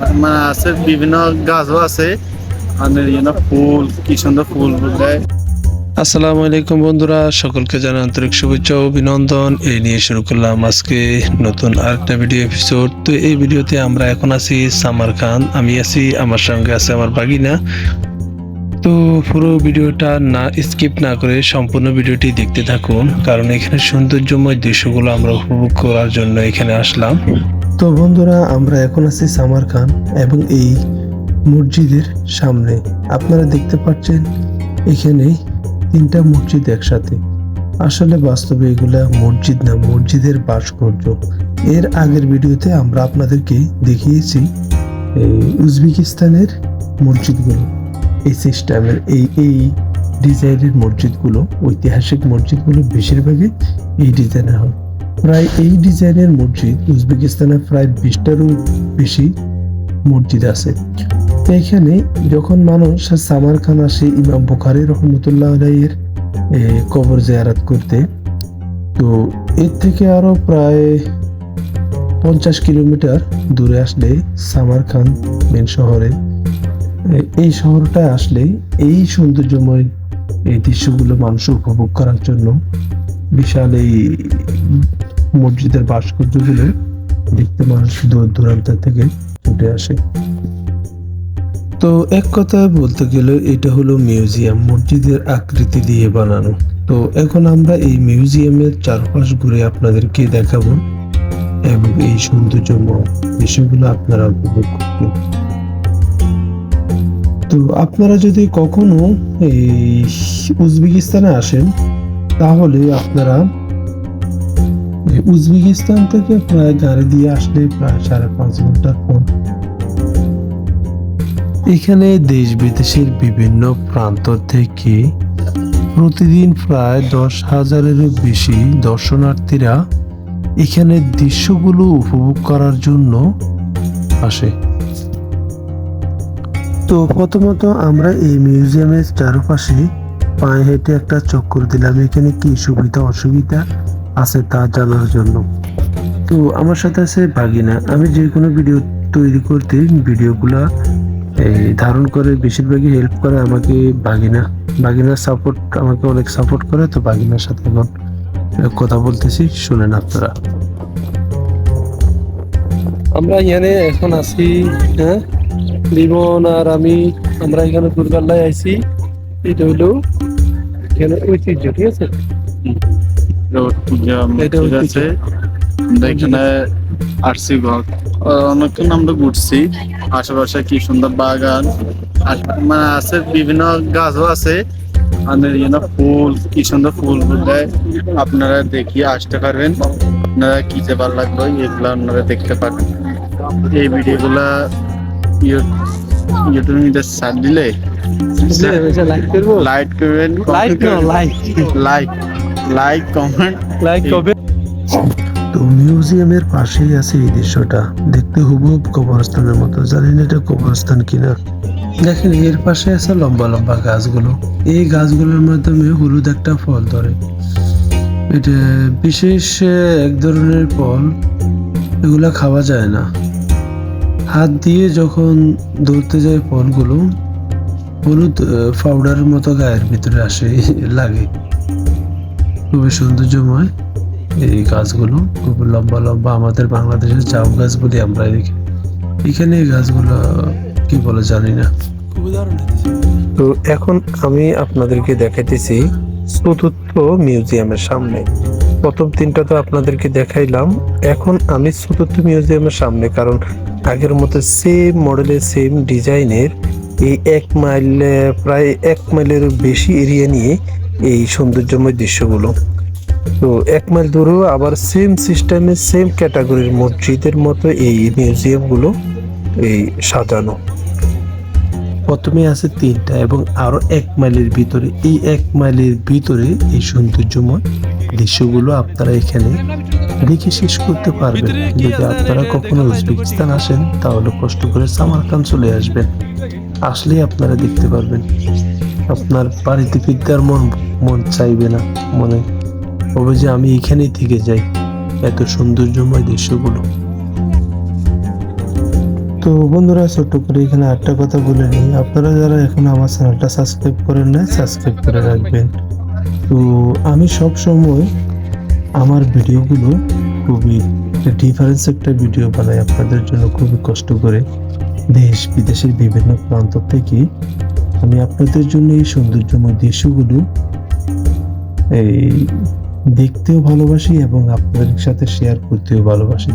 মানে আছে, বিভিন্ন গাছও আছে। মানে ফুল, কি সুন্দর ফুল দেয় আসসালামু আলাইকুম বন্ধুরা, সকলকে জানাই আন্তরিক শুভেচ্ছা অভিনন্দন। এই নিয়ে শুরু করলাম আজকে নতুন আরেকটা ভিডিও এপিসোড তো এই ভিডিওতে আমরা এখন আছি সামার খান। আমি আছি, আমার সঙ্গে আছে আমার বাগিনা। তো পুরো ভিডিওটা না স্কিপ না করে সম্পূর্ণ ভিডিওটি দেখতে থাকুন, কারণ এখানে সৌন্দর্যময় দৃশ্যগুলো আমরা উপভোগ করার জন্য এখানে আসলাম। তো বন্ধুরা, আমরা এখন আছি সামার খান এবং এই মসজিদের সামনে। আপনারা দেখতে পাচ্ছেন এখানে তিনটা মসজিদ একসাথে। আসলে বাস্তবে এগুলা মসজিদ না, মসজিদের ভাস্কর্য। এর আগের ভিডিওতে আমরা আপনাদেরকে দেখিয়েছি উজবেকিস্তানের মসজিদগুলো, এই সিস্টেমের, এই এই ডিজাইনের মসজিদগুলো, ঐতিহাসিক মসজিদগুলো বেশিরভাগই এই ডিজাইনের হয়। প্রায় এই ডিজাইনের মসজিদ উজবেকিস্তানে প্রায় বিশটারও বেশি মসজিদ আছে। এখানে যখন মানুষ সামার খান আসে, ইমাম বুখারি রহমতুল্লাহ আলাইয়ের কবর জিয়ারাত করতে, তো এর থেকে আরও প্রায় পঞ্চাশ কিলোমিটার দূরে আসলে সামার খান মেন শহরে। এই শহরটায় আসলে এই সৌন্দর্যময়, এই দৃশ্যগুলো মানুষ উপভোগ করার জন্য বিশাল এই মসজিদের ভাস্কর্যগুলো দেখতে মানুষ দূর দূরান্ত থেকে ছুটে আসে। তো এক কথায় বলতে গেলে এটা হলো মিউজিয়াম। মসজিদের আকৃতি দিয়ে বানানো। তো এখন আমরা এই মিউজিয়ামের চারপাশ ঘুরে আপনাদেরকে দেখাবো এবং এই সৌন্দর্যময় দৃশ্যগুলো আপনারা উপভোগ করবেন তো আপনারা যদি কখনো এই উজবেকিস্তানে আসেন, তাহলে আপনারা উজবেকিস্তান থেকে প্রায় গাড়ি দিয়ে আসলে প্রায় সাড়ে পাঁচ ঘণ্টার পর। এখানে দেশ বিদেশের বিভিন্ন প্রান্ত থেকে প্রতিদিন প্রায় দশ হাজারেরও বেশি দর্শনার্থীরা এখানে দৃশ্যগুলো উপভোগ করার জন্য আসে। তো প্রথমত আমরা এই মিউজিয়ামের চারপাশে পায়ে হেঁটে একটা চক্কর দিলাম। এখানে কি সুবিধা, অসুবিধা? আছে তা জানার জন্য। তো আমার সাথে আছে বাগিনা আমি যে কোনো ভিডিও তৈরি করতে ভিডিওগুলা এই ধারণ করে, বেশিরভাগই হেল্প করে আমাকে বাগিনা বাগিনার সাপোর্ট আমাকে অনেক সাপোর্ট করে, তো বাগিনার সাথে এখন কথা বলতেছি। শুনেন আপনারা। আমরা এখানে এখন আছি হ্যাঁ? লিমন আর আমি, আমরা এখানে দুর্গাল্লায় আইছি। এটা হলো এখানে ঐতিহ্য, ঠিক আছে? আছে। এখানে আসছি ঘর। অনেকক্ষণ আমরা ঘুরছি। আশেপাশে কি সুন্দর বাগান। মানে আছে বিভিন্ন গাছও আছে। মানে ইয়ে ফুল কি সুন্দর ফুল দেয়। আপনারা দেখিয়ে আসতে পারবেন। আপনারা কি যে ভালো লাগল এগুলো আপনারা দেখতে পারবেন। এই ভিডিওগুলা ইউটিউব মধ্যে সার্চ দিলে লাইক করবেন like like like comment like কবে তো মিউজিয়ামের পাশেই আছে এই দৃশ্যটা। দেখতে হুবহুব কবরস্থানের মতো। জানি না এটা কবরস্থান কিনা। দেখেন এর পাশে আছে লম্বা লম্বা গাছগুলো। এই গাছগুলোর মাধ্যমে হলুদ একটা ফল ধরে। এটা বিশেষ এক ধরনের ফল। এগুলা খাওয়া যায় না। হাত দিয়ে যখন ধরতে যায় ফলগুলো হলুদ পাউডারের মতো গায়ের ভিতরে আসে লাগে। খুবই সৌন্দর্যময় এই গাছগুলো খুব লম্বা লম্বা আমাদের বাংলাদেশের জাম গাছ বলি আমরা এদিকে। এখানে এই গাছগুলো কি বলে জানি না। তো এখন আমি আপনাদেরকে দেখাইতেছি চতুর্থ মিউজিয়ামের সামনে। প্রথম তিনটা তো আপনাদেরকে দেখাইলাম। এখন আমি চতুর্থ মিউজিয়ামের সামনে কারণ আগের মতো সেম মডেলের সেম ডিজাইনের এই এক মাইল প্রায় এক মাইলের বেশি এরিয়া নিয়ে এই সৌন্দর্যময় দৃশ্যগুলো। তো এক মাইল দূরেও আবার সেম সিস্টেমে সেম ক্যাটাগরির মসজিদের মতো এই মিউজিয়ামগুলো এই সাজানো। প্রথমে আছে তিনটা এবং আরও এক মাইলের ভিতরে, এই এক মাইলের ভিতরে এই সৌন্দর্যময় দৃশ্যগুলো আপনারা এখানে দেখে শেষ করতে পারবেন। যদি আপনারা কখনো উজবেকিস্তান আসেন, তাহলে কষ্ট করে সামারকান চলে আসবেন। আসলেই আপনারা দেখতে পারবেন। আপনার বাড়িতে ফিরতে আর মন মন চাইবে না, মনে। হবে যে আমি এখানেই থেকে যাই, এত সৌন্দর্যময় দৃশ্যগুলো। তো বন্ধুরা, ছোট্ট করে এখানে একটা কথা বলে নিই। আপনারা যারা এখন আমার চ্যানেলটা সাবস্ক্রাইব করেন না সাবস্ক্রাইব করে রাখবেন। তো আমি সব সময় আমার ভিডিওগুলো খুবই ডিফারেন্স একটা ভিডিও বানাই আপনাদের জন্য, খুবই কষ্ট করে দেশ বিদেশের বিভিন্ন প্রান্ত থেকে। আমি আপনাদের জন্য এই সৌন্দর্যময় দৃশ্যগুলো এই দেখতেও ভালোবাসি এবং আপনাদের সাথে শেয়ার করতেও ভালোবাসি।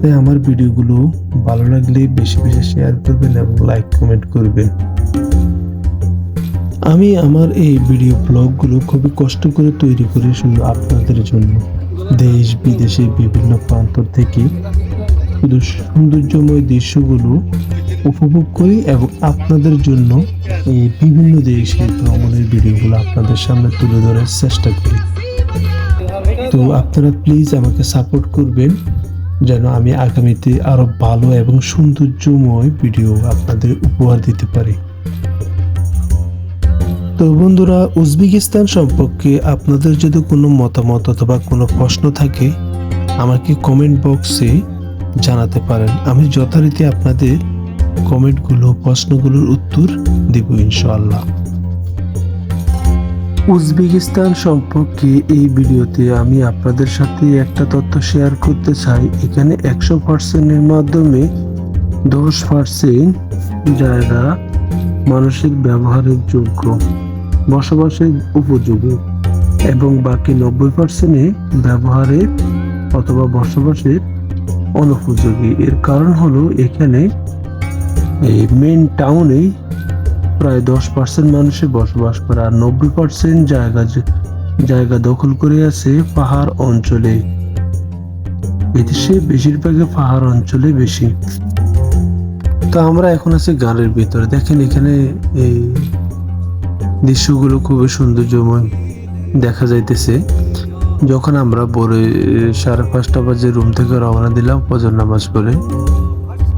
তাই আমার ভিডিওগুলো ভালো লাগলে বেশি বেশি শেয়ার করবেন এবং লাইক কমেন্ট করবেন। আমি আমার এই ভিডিও ব্লগগুলো খুবই কষ্ট করে তৈরি করি শুধু আপনাদের জন্য। দেশ, বিদেশের বিভিন্ন প্রান্ত থেকে সৌন্দর্যময় দৃশ্যগুলো উপভোগ করি এবং আপনাদের জন্য এই বিভিন্ন দেশের ভ্রমণের ভিডিওগুলো আপনাদের সামনে তুলে ধরার চেষ্টা করি। তো আপনারা প্লিজ আমাকে সাপোর্ট করবেন যেন আমি আগামীতে আরও ভালো এবং সৌন্দর্যময় ভিডিও আপনাদের উপহার দিতে পারি। তো বন্ধুরা, উজবেকিস্তান সম্পর্কে আপনাদের যদি কোনো মতামত অথবা কোনো প্রশ্ন থাকে, আমাকে কমেন্ট বক্সে জানাতে পারেন। আমি যথারীতি আপনাদের কমেন্টগুলো, প্রশ্নগুলোর উত্তর দেব ইনশাআল্লাহ। উজবেকিস্তান সম্পর্কে এই ভিডিওতে আমি আপনাদের সাথে একটা তথ্য শেয়ার করতে চাই। এখানে একশো পার্সেন্টের মাধ্যমে দশ পার্সেন্ট জায়গা মানুষের ব্যবহারের যোগ্য, বসবাসের উপযোগী এবং বাকি নব্বই পার্সেন্টে ব্যবহারের অথবা বসবাসের অনুপযোগী। এর কারণ হলো এখানে এই মেন টাউনেই প্রায় দশ পার্সেন্ট মানুষের বসবাস করে আর নব্বই পার্সেন্ট জায়গা জায়গা দখল করে আছে পাহাড় অঞ্চলে। এদেশে বেশিরভাগই পাহাড় অঞ্চলে বেশি। তো আমরা এখন আছি গানের ভিতরে। দেখেন এখানে এই দৃশ্যগুলো খুবই সৌন্দর্যময় দেখা যাইতেছে। যখন আমরা ভোরে সাড়ে পাঁচটা বাজে রুম থেকে রওনা দিলাম ফজর নামাজ পড়ে,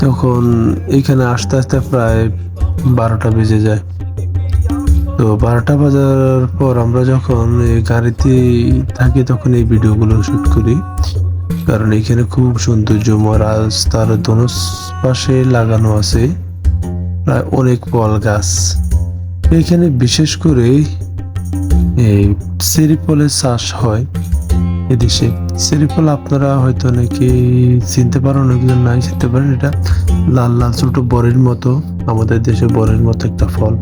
তখন এখানে আস্তে আস্তে প্রায় বারোটা বেজে যায়। তো বারোটা বাজার পর আমরা যখন গাড়িতে থাকি তখন এই ভিডিওগুলো শুট করি, কারণ এখানে খুব সৌন্দর্যময় রাস্তার দোনো পাশে লাগানো আছে, প্রায় অনেক ফল গাছ। এখানে বিশেষ করে এই সেরি ফলের চাষ হয়। এদেশে সেরি ফল আপনারা হয়তো অনেকে চিনতে পারেন অনেকজন নাই চিনতে পারেন এটা। লাল লাল ছোট বরের মতো আমাদের দেশে বরের মতো একটা ফল।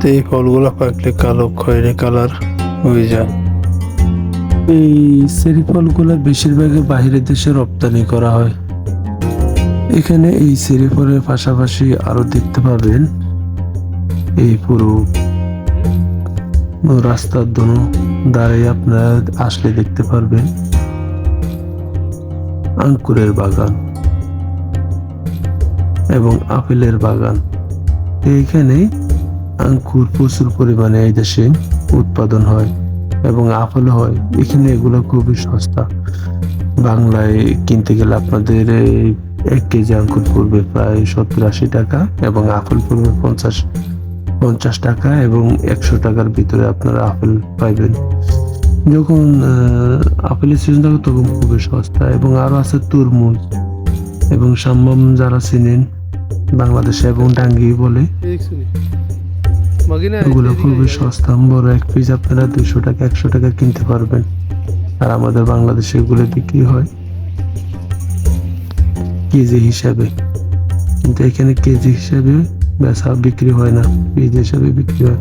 তো এই ফলগুলো পাকলে কালো খয়েরি কালার হয়ে যায়। এই সেরি ফলগুলো বেশিরভাগই বাইরের দেশে রপ্তানি করা হয়। এখানে এই সেরি ফলের পাশাপাশি আরও দেখতে পাবেন এই পুরো রাস্তার দোনো দাঁড়িয়ে আপনারা আসলে দেখতে পারবেন আঙ্কুরের বাগান এবং আপেলের বাগান। এইখানে আঙ্কুর প্রচুর পরিমাণে এই দেশে উৎপাদন হয় এবং আপেল হয়। এখানে এগুলো খুবই সস্তা। বাংলায় কিনতে গেলে আপনাদের এক কেজি আঙ্কুর পড়বে প্রায় সত্তর আশি টাকা এবং আপেল পড়বে পঞ্চাশ। পঞ্চাশ টাকা এবং একশো টাকার ভিতরে আপনারা আপেল পাইবেন। যখন আপেলের সিজন থাকে তখন খুবই সস্তা এবং আরও আছে তরমুজ এবং সাম্যম যারা চিনেন, বাংলাদেশে এবং ডাঙ্গি বলে এগুলো খুবই সস্তা। বড় এক পিস আপনারা দুশো টাকা, একশো টাকা কিনতে পারবেন। আর আমাদের বাংলাদেশে এগুলো বিক্রি হয় কেজি হিসাবে। কিন্তু এখানে কেজি হিসাবে বেচা বিক্রি হয় না পিস হিসাবে বিক্রি হয়।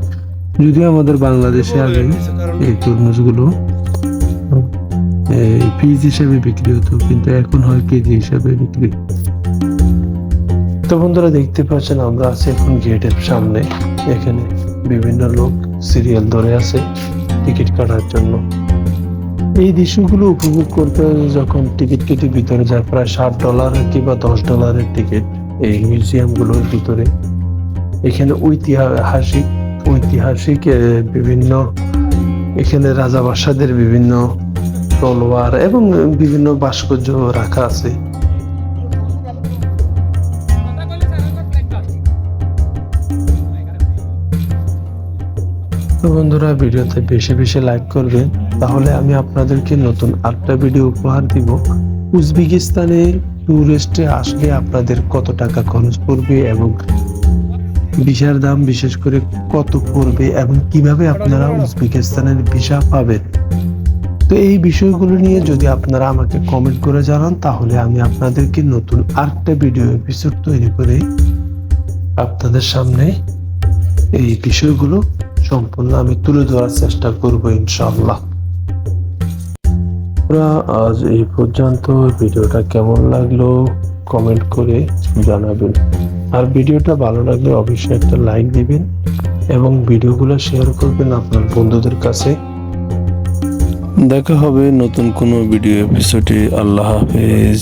যদিও আমাদের বাংলাদেশে আগে এই তরমুজগুলো এই পিস হিসাবে বিক্রি হতো কিন্তু এখন হয় কেজি হিসাবে বিক্রি। তো বন্ধুরা দেখতে পাচ্ছেন আমরা আছি এখন গেটের সামনে। এখানে বিভিন্ন লোক সিরিয়াল ধরে আছে টিকিট কাটার জন্য। এই দৃশ্যগুলো উপভোগ করতে যখন টিকিট কেটে ভিতরে যায় প্রায় ষাট ডলার কিংবা দশ ডলারের টিকিট এই মিউজিয়ামগুলোর ভিতরে। এখানে ঐতিহাসিক ঐতিহাসিক বিভিন্ন, এখানে রাজা বাসাদের বিভিন্ন তলোয়ার এবং বিভিন্ন ভাস্কর্য রাখা আছে। তো বন্ধুরা, ভিডিওতে বেশি বেশি লাইক করবেন, তাহলে আমি আপনাদেরকে নতুন আটটা ভিডিও উপহার দিব। উজবেকিস্তানে ট্যুরিস্টে আসলে আপনাদের কত টাকা খরচ পড়বে এবং ভিসার দাম বিশেষ করে কত পড়বে এবং কীভাবে আপনারা উজবেকিস্তানের ভিসা পাবেন? তো এই বিষয়গুলো নিয়ে যদি আপনারা আমাকে কমেন্ট করে জানান তাহলে আমি আপনাদেরকে নতুন আরেকটা ভিডিও এপিসোড তৈরি করে আপনাদের সামনে এই বিষয়গুলো সম্পূর্ণ আমি তুলে ধরার চেষ্টা করব ইনশাআল্লাহ। বন্ধুরা, আজ এই পর্যন্ত। ভিডিওটা কেমন লাগল? কমেন্ট করে জানাবেন। আর ভিডিওটা ভালো লাগলে অবশ্যই একটা লাইক দিবেন এবং ভিডিওগুলো শেয়ার করবেন আপনার বন্ধুদের কাছে। দেখা হবে নতুন কোনো ভিডিও এপিসোডে আল্লাহ হাফেজ।